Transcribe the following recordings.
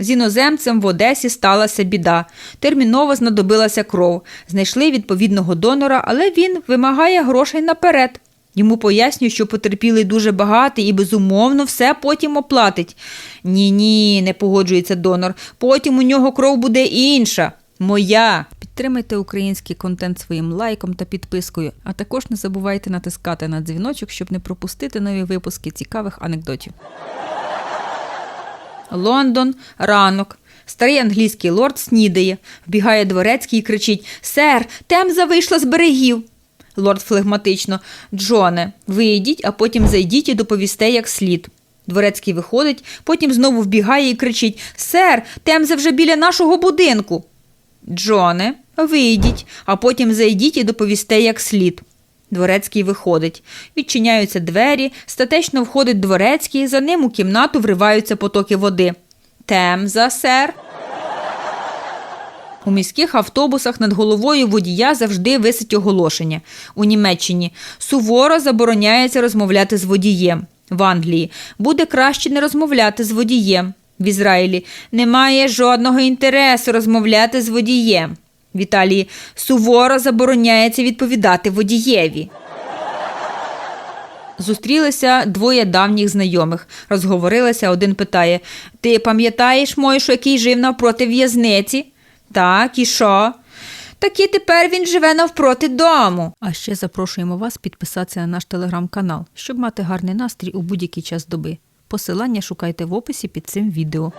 З іноземцем в Одесі сталася біда. Терміново знадобилася кров. Знайшли відповідного донора, але він вимагає грошей наперед. Йому пояснюють, що потерпілий дуже багатий і безумовно все потім оплатить. Ні, ні, не погоджується донор. Потім у нього кров буде інша. Моя. Підтримайте український контент своїм лайком та підпискою, а також не забувайте натискати на дзвіночок, щоб не пропустити нові випуски цікавих анекдотів. Лондон, ранок. Старий англійський лорд снідає, вбігає дворецький і кричить: Сер, темза вийшла з берегів. Лорд флегматично. Джоне, вийдіть, а потім зайдіть і доповісте як слід. Дворецький виходить, потім знову вбігає і кричить: Сер, темза вже біля нашого будинку. Джоне, вийдіть, а потім зайдіть і доповісте як слід. Дворецький виходить. Відчиняються двері, статечно входить дворецький, за ним у кімнату вриваються потоки води. Темза, сер. У міських автобусах над головою водія завжди висить оголошення. У Німеччині суворо забороняється розмовляти з водієм. В Англії буде краще не розмовляти з водієм. В Ізраїлі немає жодного інтересу розмовляти з водієм. В Італії суворо забороняється відповідати водієві. Зустрілися двоє давніх знайомих. Розговорилися, один питає: Ти пам'ятаєш Мойшу, який жив навпроти в'язниці? Так, і що? Так і тепер він живе навпроти дому. А ще запрошуємо вас підписатися на наш телеграм-канал, щоб мати гарний настрій у будь-який час доби. Посилання шукайте в описі під цим відео.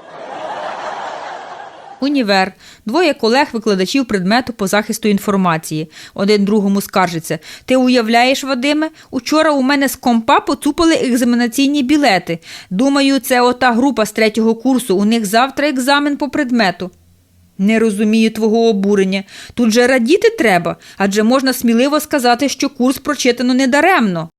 Універ. Двоє колег-викладачів предмету по захисту інформації. Один другому скаржиться. Ти уявляєш, Вадиме? Учора у мене з компа поцупили екзаменаційні білети. Думаю, це ота група з третього курсу. У них завтра екзамен по предмету. Не розумію твого обурення. Тут же радіти треба, адже можна сміливо сказати, що курс прочитано недаремно.